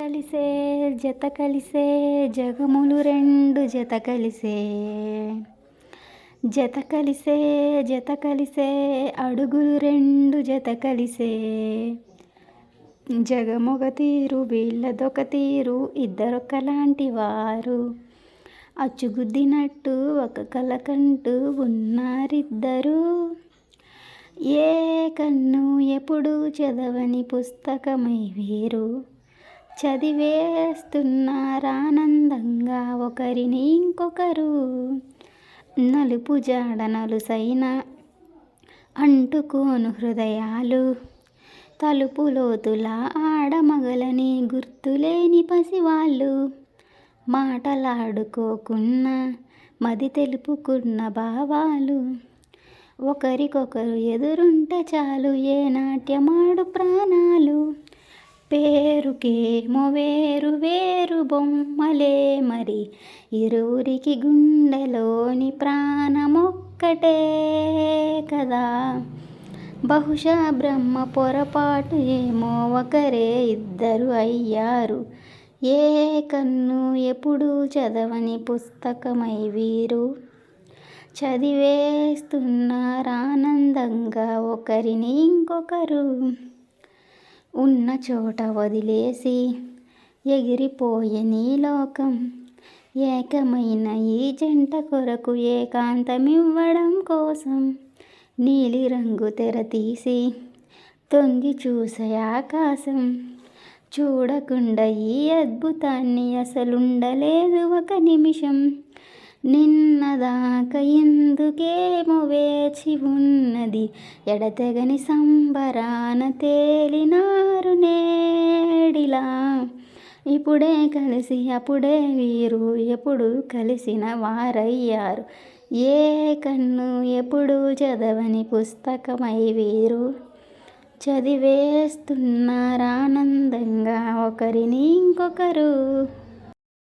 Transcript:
కలిసే జత కలిసే జగములు రెండు జత కలిసే. జత కలిసే జత కలిసే అడుగులు రెండు జత కలిసే. జగమొగ తీరు వీళ్ళదొక తీరు ఇద్దరొకలాంటి వారు. అచ్చుగుద్దినట్టు ఒక కలకంటూ ఉన్నారిద్దరు. ఏ కన్ను ఎప్పుడు చదవని పుస్తకమై వీరు. చదివేస్తున్నారానందంగా ఒకరిని ఇంకొకరు. నలుపు జాడ నలుసైన అంటుకోను హృదయాలు. తలుపు లోతుల ఆడమగలని గుర్తులేని పసివాళ్ళు. మాటలాడుకోకున్న మది తెలుపుకున్న భావాలు. ఒకరికొకరు ఎదురుంటే చాలు ఏ నాట్యమాడు ప్రాణాలు. పేరుకేమో వేరు వేరు బొమ్మలే మరి. ఇరువురికి గుండెలోని ప్రాణమొక్కటే కదా. బహుశా బ్రహ్మ పొరపాటు ఏమో ఒకరే ఇద్దరు అయ్యారు. ఏ కన్ను ఎప్పుడు చదవని పుస్తకమై వీరు. చదివేస్తున్నారానందంగా ఒకరిని ఇంకొకరు ఉన్న చోట వదిలేసి ఎగిరిపోయే నీ లోకం. ఏకమైన ఈ జంట కొరకు ఏకాంతమివ్వడం కోసం నీలిరంగు తెర తీసి తొంగి చూసే ఆకాశం. చూడకుండా ఈ అద్భుతాన్ని అసలుండలేదు ఒక నిమిషం. నిన్నదాక ఎందుకేమో వేచి ఉన్నది? ఎడతెగని సంబరాన తేలినారు నేడిలా. ఇప్పుడే కలిసి అప్పుడే వీరు ఎప్పుడు కలిసిన వారయ్యారు? ఏ కన్ను ఎప్పుడు చదవని పుస్తకమై వీరు? చదివేస్తున్నారానందంగా ఒకరిని ఇంకొకరు